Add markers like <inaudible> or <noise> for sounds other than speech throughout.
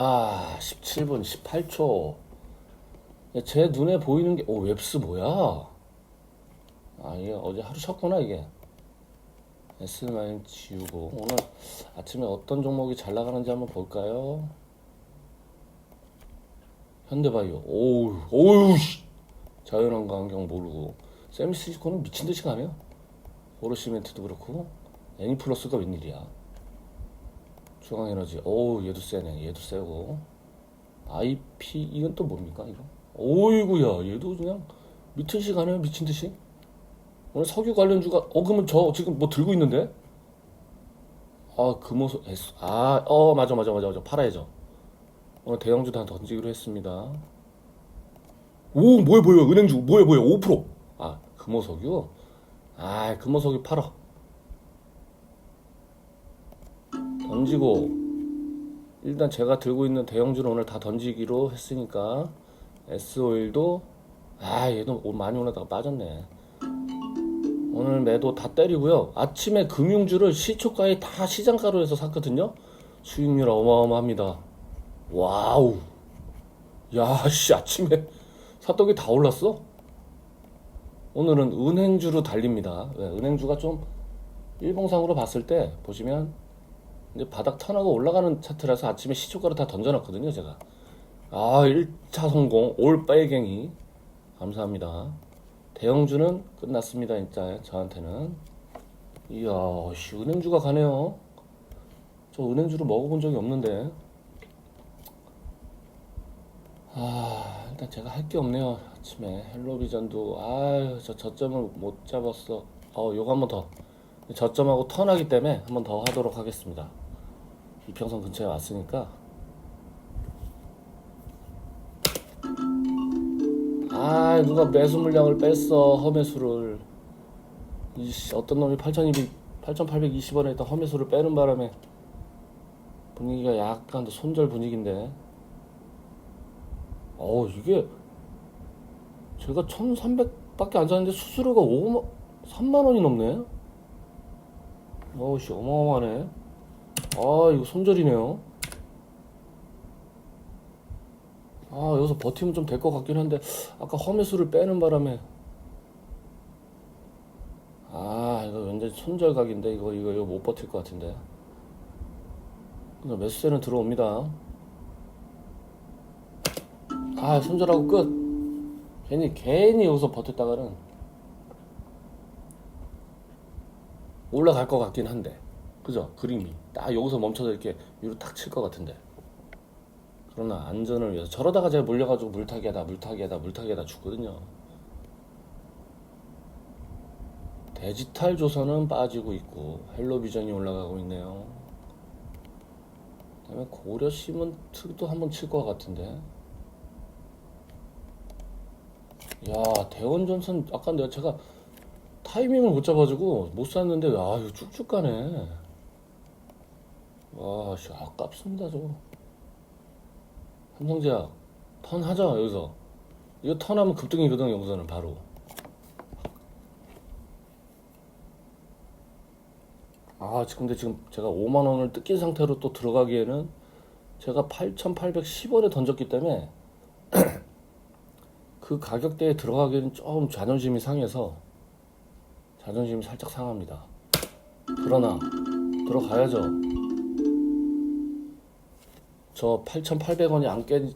아, 17분 18초. 제 눈에 보이는 게, 오, 웹스 뭐야? 아, 이게 어제 하루 쉬었구나, 이게. S9 지우고. 오늘 아침에 어떤 종목이 잘 나가는지 한번 볼까요? 현대바이오. 오우, 오우, 씨. 자연환과 환경 모르고. 세미시코는 미친 듯이 가네요. 오로시멘트도 그렇고. 애니플러스가 웬일이야. 중앙 에너지. 오우, 얘도 세네. 얘도 세고. IP, 이건 또 뭡니까, 이거? 오이구야, 얘도 그냥 미친 듯이 가네요, 미친 듯이. 오늘 석유 관련주가, 어, 그러면 저 지금 뭐 들고 있는데? 아, 금호소, S, 아, 어, 맞아, 맞아, 맞아, 맞아. 팔아야죠. 오늘 대형주 다 던지기로 했습니다. 오, 뭐야, 뭐야, 은행주, 뭐야, 뭐야, 5%. 아, 금호석유? 아, 금호석유 팔아. 던지고, 일단 제가 들고 있는 대형주를 오늘 다 던지기로 했으니까, S 오일도, 아, 얘도 오- 많이 올라다가 빠졌네. 오늘 매도 다 때리고요. 아침에 금융주를 시초가에 다 시장가로 해서 샀거든요. 수익률 어마어마합니다. 와우. 야, 씨, 아침에 사떡이 다 올랐어? 오늘은 은행주로 달립니다. 왜? 은행주가 좀 일봉상으로 봤을 때 보시면 이제 바닥 턴하고 올라가는 차트라서 아침에 시초가로 다 던져놨거든요, 제가. 아, 1차 성공, 올 빨갱이. 감사합니다. 대형주는 끝났습니다, 진짜, 저한테는. 이야, 씨, 은행주가 가네요. 저 은행주를 먹어본 적이 없는데. 아, 일단 제가 할 게 없네요. 아침에 헬로비전도 아유, 저 저점을 못 잡았어. 어, 요거 한 번 더. 저점하고 턴하기 때문에 한 번 더 하도록 하겠습니다. 이평선 근처에 왔으니까. 아, 누가 매수 물량을 뺐어, 허매수를. 이씨, 어떤 놈이 8,200, 8,820원에 있던 허매수를 빼는 바람에 분위기가 약간 더 손절 분위기인데. 어 이게 제가 1300밖에 안 샀는데 수수료가 5만 3만 원이 넘네 어우씨 어마어마하네 아 이거 손절이네요. 아 여기서 버티면 좀 될 것 같긴 한데 아까 허매수를 빼는 바람에. 아 이거 완전 손절각인데 이거 이거 이거 못 버틸 것 같은데. 매수세는 들어옵니다. 아 손절하고 끝. 괜히 괜히 여기서 버텼다가는 올라갈 것 같긴 한데 그죠? 그림이. 딱 여기서 멈춰서 이렇게 위로 탁 칠 것 같은데. 그러나 안전을 위해서. 저러다가 제가 몰려가지고 물타기 하다 물타기 하다 물타기 하다 죽거든요. 데지탈 조선은 빠지고 있고 헬로비전이 올라가고 있네요. 그다음에 고려 시멘트도 한번 칠 것 같은데. 야, 대원 전선 아까 내가 제가 타이밍을 못 잡아가지고 못 샀는데 아 이거 쭉쭉 가네. 와, 씨, 아깝습니다 저거. 삼성제약 턴 하자 여기서. 이거 턴하면 급등이거든 여기서는 바로. 아, 근데 지금 제가 5만 원을 뜯긴 상태로 또 들어가기에는 제가 8,810원에 던졌기 때문에 <clears throat> 그 가격대에 들어가기에는 좀 자존심이 상해서 자존심이 살짝 상합니다. 그러나 들어가야죠. 저 8,800원이 안 깬,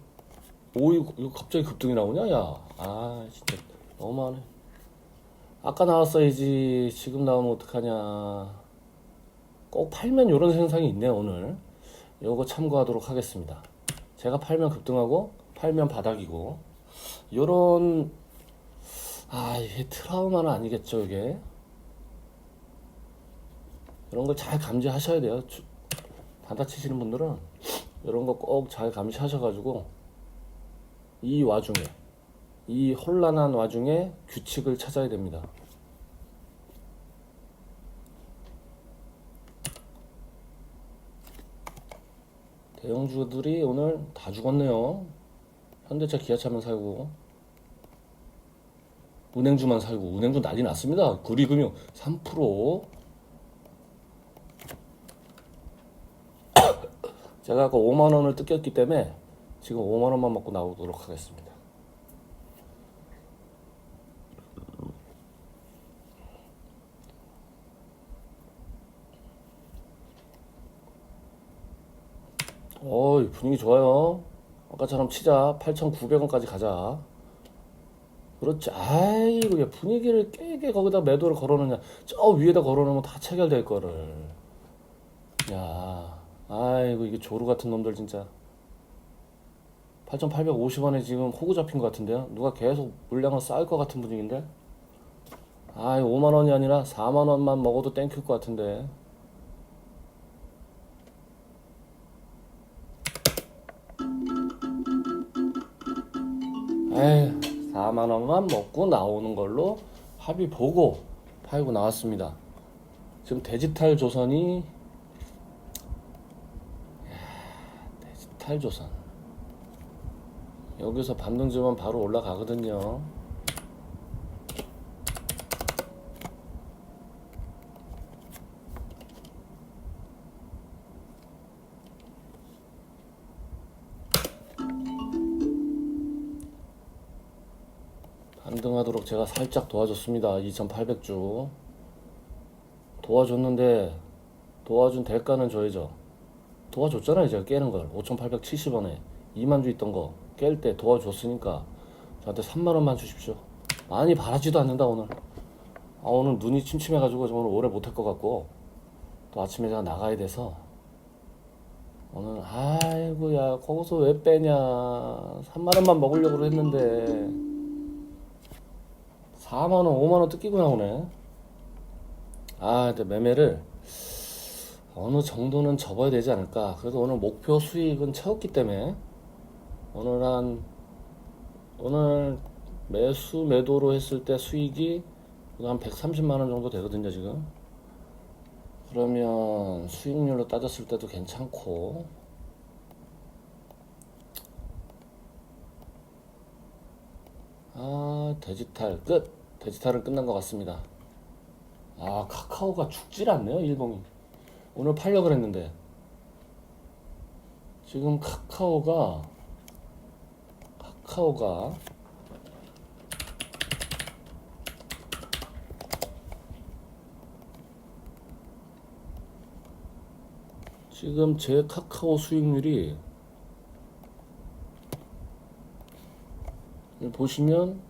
오, 이거, 이거 갑자기 급등이 나오냐, 야. 아, 진짜 너무하네. 아까 나왔어야지. 지금 나오면 어떡하냐. 꼭 팔면 이런 생상이 있네, 오늘. 요거 참고하도록 하겠습니다. 제가 팔면 급등하고, 팔면 바닥이고, 요런 아 이게 트라우마는 아니겠죠 이게 이런 걸 잘 감지하셔야 돼요 주- 단타 치시는 분들은 이런 거 꼭 잘 감시하셔가지고 이 와중에 이 혼란한 와중에 규칙을 찾아야 됩니다. 대형주들이 오늘 다 죽었네요. 현대차 기아차만 살고 은행주만 살고 은행주 난리 났습니다. 구리금융 3% 제가 아까 5만 원을 뜯겼기 때문에 지금 5만 원만 먹고 나오도록 하겠습니다. 어이 분위기 좋아요. 아까처럼 치자. 8,900원까지 가자. 그렇지. 아이고, 야, 분위기를 깨게 거기다 매도를 걸어놓냐. 저 위에다 걸어놓으면 다 체결될 거를. 야, 아이고, 이게 조루 같은 놈들 진짜. 8,850원에 지금 호구 잡힌 것 같은데요? 누가 계속 물량을 쌓을 것 같은 분위기인데? 아이, 5만 원이 아니라 4만 원만 먹어도 땡큐일 것 같은데. 에휴, 4만 원만 먹고 나오는 걸로 합의 보고 팔고 나왔습니다. 지금 데지탈 조선이 야, 데지 탈 조선 여기서 반등주면 바로 올라가거든요. 반등하도록 제가 살짝 도와줬습니다. 2,800주 도와줬는데 도와준 대가는 줘야죠. 도와줬잖아요. 제가 깨는 걸 5,870원에 2만 주 있던 거 깰 때 도와줬으니까 저한테 3만 원만 주십시오. 많이 바라지도 않는다 오늘. 아 오늘 눈이 침침해가지고 오늘 오래 못할 것 같고 또 아침에 제가 나가야 돼서 오늘 아이고 야 거기서 왜 빼냐 3만 원만 먹으려고 했는데 4만 원, 5만 원 뜯기고 나오네. 아, 근데 매매를 어느 정도는 접어야 되지 않을까. 그래도 오늘 목표 수익은 채웠기 때문에 오늘 한, 오늘 매수, 매도로 했을 때 수익이 한 130만 원 정도 되거든요, 지금. 그러면 수익률로 따졌을 때도 괜찮고, 아, 데지탈 끝. 데지탈은 끝난 것 같습니다. 아, 카카오가 죽질 않네요, 일봉이. 오늘 팔려고 그랬는데. 지금 카카오가, 카카오가, 지금 제 카카오 수익률이 보시면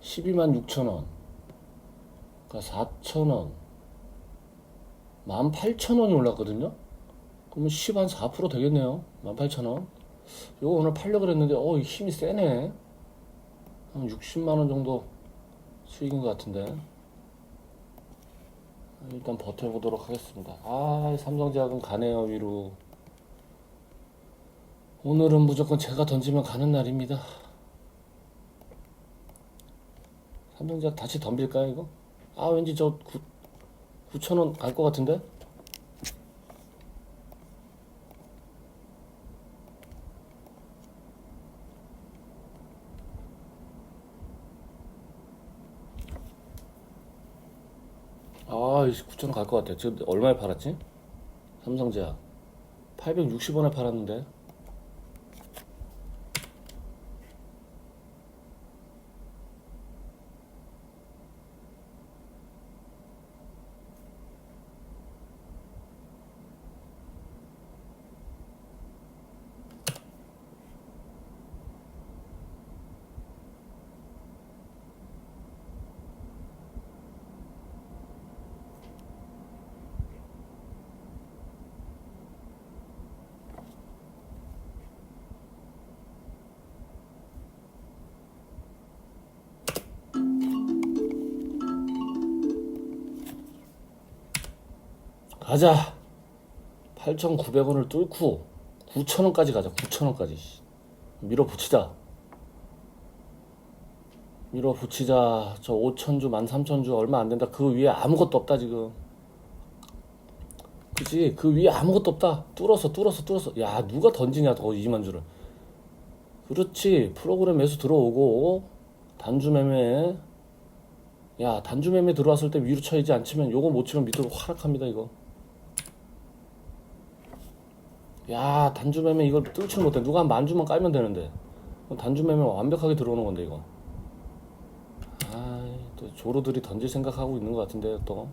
12만 6천 원, 그러니까 4천 원, 18,000 원이 올랐거든요. 그러면 10 한 4% 되겠네요. 18,000원. 이거 오늘 팔려고 그랬는데 어 힘이 세네. 한 60만 원 정도 수익인 것 같은데. 일단 버텨보도록 하겠습니다. 아, 삼성제약은 가네요, 위로. 오늘은 무조건 제가 던지면 가는 날입니다. 삼성제약 다시 덤빌까요, 이거? 아, 왠지 저 9, 9,000원 갈것 같은데? 아, 9,000원 갈 것 같아. 지금 얼마에 팔았지? 삼성제약. 860원에 팔았는데. 가자. 8,900원을 뚫고 9,000원까지 가자. 9,000원까지. 밀어붙이자. 밀어붙이자. 저 5,000주, 13,000주 얼마 안 된다. 그 위에 아무것도 없다, 지금. 그치? 그 위에 아무것도 없다. 뚫었어, 뚫었어, 뚫었어. 야, 누가 던지냐, 더 2만 주를. 그렇지. 프로그램 매수 들어오고, 단주 매매. 야, 단주 매매 들어왔을 때 위로 쳐야지 안 치면, 요거 못 치면 밑으로 하락합니다, 이거. 야 단주매매 이걸 뚫지를 못해 누가 한 만주만 깔면 되는데 단주매매 완벽하게 들어오는 건데 이거 아이 또 조로들이 던질 생각하고 있는 것 같은데 또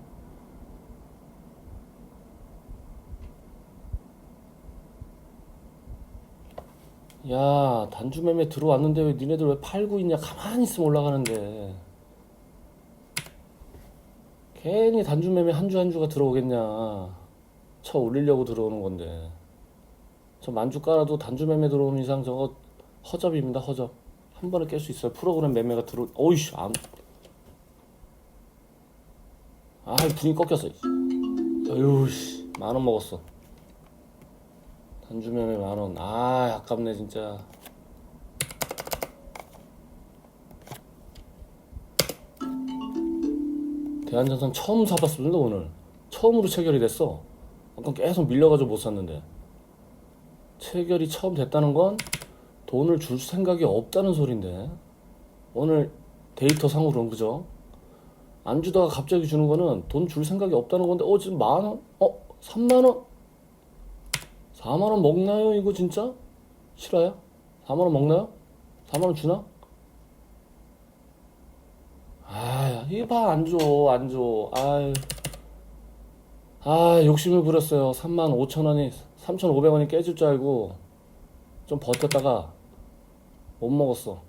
야, 단주매매 들어왔는데 왜 니네들 왜 팔고 있냐? 가만히 있으면 올라가는데. 괜히 단주매매 한 주 한 주가 들어오겠냐? 쳐 올리려고 들어오는 건데. 저 만주 깔아도 단주 매매 들어오는 이상 저거 허접입니다, 허접. 한 번에 깰 수 있어요. 프로그램 매매가 들어, 어이씨, 안. 아, 분이 꺾였어. 어휴, 씨. 만원 먹었어. 단주 매매 만 원. 아, 아깝네, 진짜. 대한전선 처음 사봤습니다, 오늘. 처음으로 체결이 됐어. 아까 계속 밀려가지고 못 샀는데. 체결이 처음 됐다는 건 돈을 줄 생각이 없다는 소린데. 오늘 데이터 상으로는 그죠? 안 주다가 갑자기 주는 거는 돈 줄 생각이 없다는 건데, 어, 지금 만 원? 어, 3만 원? 4만 원 먹나요? 이거 진짜? 실화야? 4만 원 먹나요? 4만 원 주나? 아, 이봐 안 줘, 안 줘. 아유. 아, 욕심을 부렸어요. 3만 5천 원이 3,500원이 깨질 줄 알고 좀 버텼다가 못 먹었어.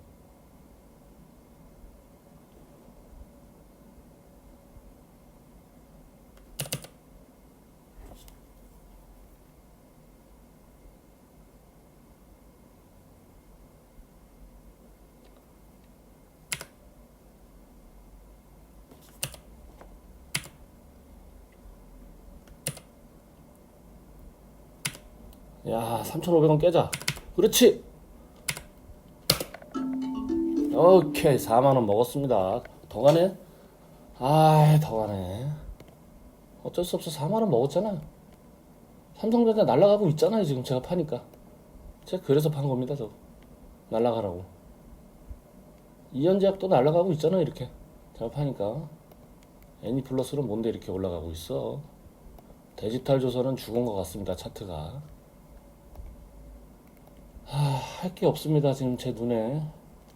야, 3,500원 깨자. 그렇지. 오케이, 4만 원 먹었습니다. 더 가네? 아이, 더 가네. 어쩔 수 없어. 4만 원 먹었잖아. 삼성전자 날라가고 있잖아요, 지금 제가 파니까. 제가 그래서 판 겁니다, 저거. 날라가라고. 이현제약도 날라가고 있잖아요, 이렇게. 제가 파니까. 애니 플러스는 뭔데 이렇게 올라가고 있어? 데지털 조선은 죽은 것 같습니다, 차트가. 할 게 없습니다 지금 제 눈에.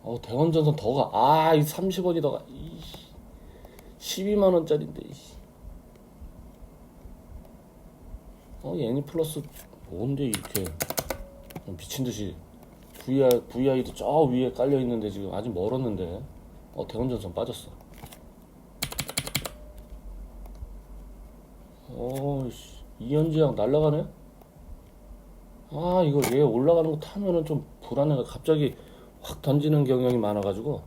어 대원전선 더가. 아이 30원이 더가. 이 12만 원짜리인데 이씨. 어 애니 플러스 뭔데 이렇게. 미친 듯이. VI VI도 저 위에 깔려 있는데 지금 아직 멀었는데. 어 대원전선 빠졌어. 어씨. 이현지양 날라가네 아, 이거 얘 올라가는 거 타면은 좀 불안해가 갑자기 확 던지는 경향이 많아가지고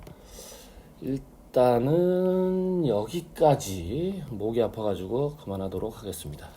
일단은 여기까지 목이 아파가지고 그만하도록 하겠습니다.